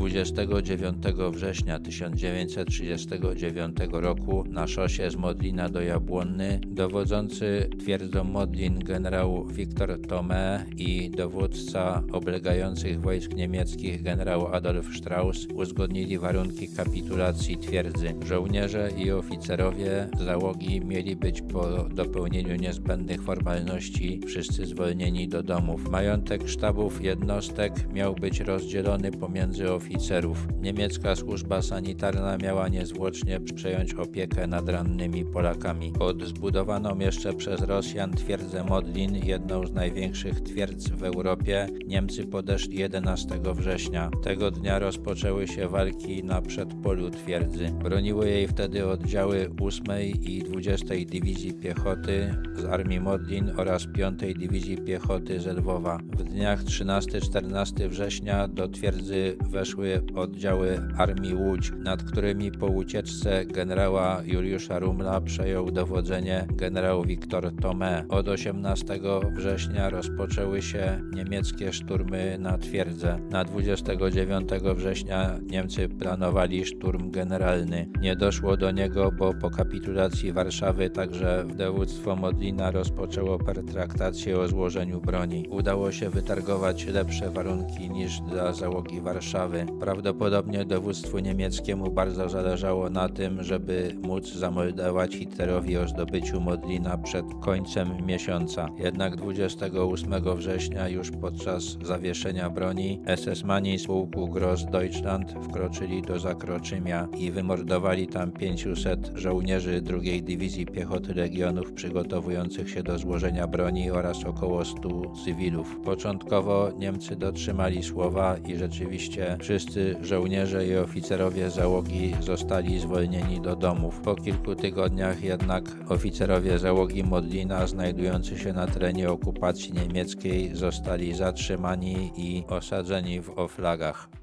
29 września 1939 roku na szosie z Modlina do Jabłonny dowodzący twierdzą Modlin generał Wiktor Tome i dowódca oblegających wojsk niemieckich generał Adolf Strauss uzgodnili warunki kapitulacji twierdzy. Żołnierze i oficerowie załogi mieli być po dopełnieniu niezbędnych formalności wszyscy zwolnieni do domów. Majątek sztabów jednostek miał być rozdzielony pomiędzy oficerów. Niemiecka służba sanitarna miała niezwłocznie przejąć opiekę nad rannymi Polakami. Pod zbudowaną jeszcze przez Rosjan twierdzę Modlin, jedną z największych twierdz w Europie, Niemcy podeszli 11 września. Tego dnia rozpoczęły się walki na przedpolu twierdzy. Broniły jej wtedy oddziały 8 i 20 Dywizji Piechoty z Armii Modlin oraz 5 Dywizji Piechoty z Lwowa. W dniach 13-14 września do twierdzy weszły oddziały Armii Łódź, nad którymi po ucieczce generała Juliusza Rumla przejął dowodzenie generał Wiktor Tome. Od 18 września rozpoczęły się niemieckie szturmy na twierdzę. Na 29 września Niemcy planowali szturm generalny. Nie doszło do niego, bo po kapitulacji Warszawy także dowództwo Modlina rozpoczęło pertraktację o złożeniu broni. Udało się wytargować lepsze warunki niż dla załogi Warszawy. Prawdopodobnie dowództwu niemieckiemu bardzo zależało na tym, żeby móc zamordować Hitlerowi o zdobyciu Modlina przed końcem miesiąca. Jednak 28 września już podczas zawieszenia broni SS-mani z pułku Gross Deutschland wkroczyli do Zakroczymia i wymordowali tam 500 żołnierzy II Dywizji Piechoty Legionów przygotowujących się do złożenia broni oraz około 100 cywilów. Początkowo Niemcy dotrzymali słowa i rzeczywiście wszyscy żołnierze i oficerowie załogi zostali zwolnieni do domów. Po kilku tygodniach jednak oficerowie załogi Modlina znajdujący się na terenie okupacji niemieckiej zostali zatrzymani i osadzeni w oflagach.